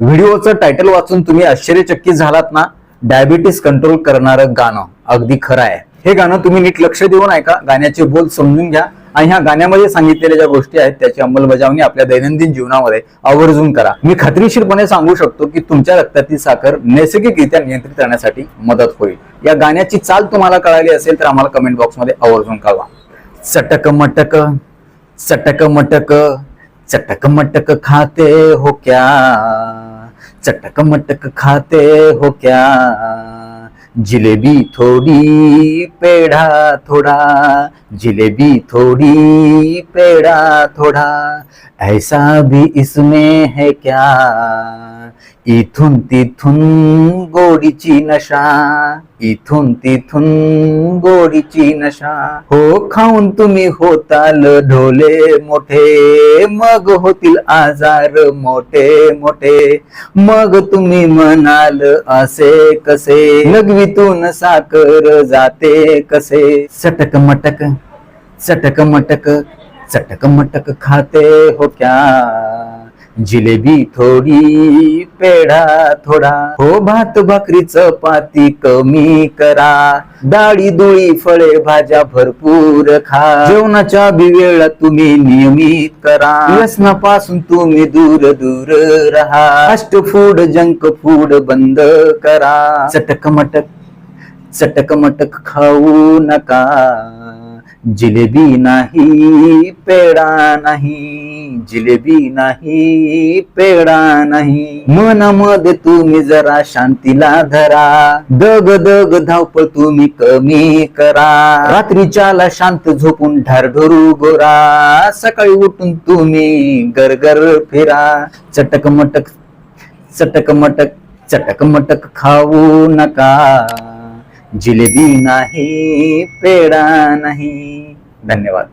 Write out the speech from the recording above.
व्हिडिओचं title वाचून तुम्ही आश्चर्यचकित झालात ना? डायबिटीस कंट्रोल करणारं गाणं अगदी खरं आहे. हे गाणं तुम्ही नीट लक्ष देऊन ऐका गाण्याचे बोल समजून घ्या आणि ह्या गाण्यामध्ये सांगितलेल्या ज्या गोष्टी आहेत त्याची अंमलबजावणी आपल्या दैनंदिन जीवनामध्ये आवर्जून करा. मी खात्रीशीरपणे सांगू शकतो की तुमच्या रक्तातील साखर नैसर्गिकरित्या नियंत्रित करण्यासाठी मदत होईल. या गाण्याची चाल तुम्हाला कळाली असेल तर आम्हाला कमेंट बॉक्समध्ये आवर्जून कळवा. चटक मटक चटक मटक चटक मटक खाते हो क्या? चटक मटक खाते हो क्या? जिलेबी थोड़ी, पेड़ा थोड़ा, जिलेबी थोड़ी, पेड़ा थोड़ा। ऐसा भी इसमें है क्या? इथुन तिथुन गोडीची नशा। इथून तिथून गोडीची नशा. हो खाऊन तुम्ही होताल ढोले मोठे. मग होतील आजार मोठे मोठे. मग तुम्ही म्हणाल असे कसे? लघवीतून साखर जाते कसे? सटक मटक चटक मटक चटक मटक खाते हो क्या? जिलेबी थोडी पेढा थोडा. हो भात भाकरी चपाती कमी करा. डाळी दुळी फळे भाज्या भरपूर खा. जेवणाच्या बिवेळा तुम्ही नियमित करा. व्यसनापासून तुम्ही दूर दूर राहा. फास्ट फूड जंक फूड बंद करा. चटक मटक चटक मटक खाऊ नका. जिलेबी नाही पेडा नाही. जिलेबी नाही पेडा नाही. मनामध्ये तुम्ही जरा शांतीला धरा. दग दग धावपळ तुम्ही कमी करा. रात्रीच्याला शांत झोपून ढारढोरू गोरा. सकाळी उठून तुम्ही गरगर फिरा. चटक मटक चटक मटक चटक मटक खाऊ नका. जिलेबी नाही पेडा नाही. धन्यवाद.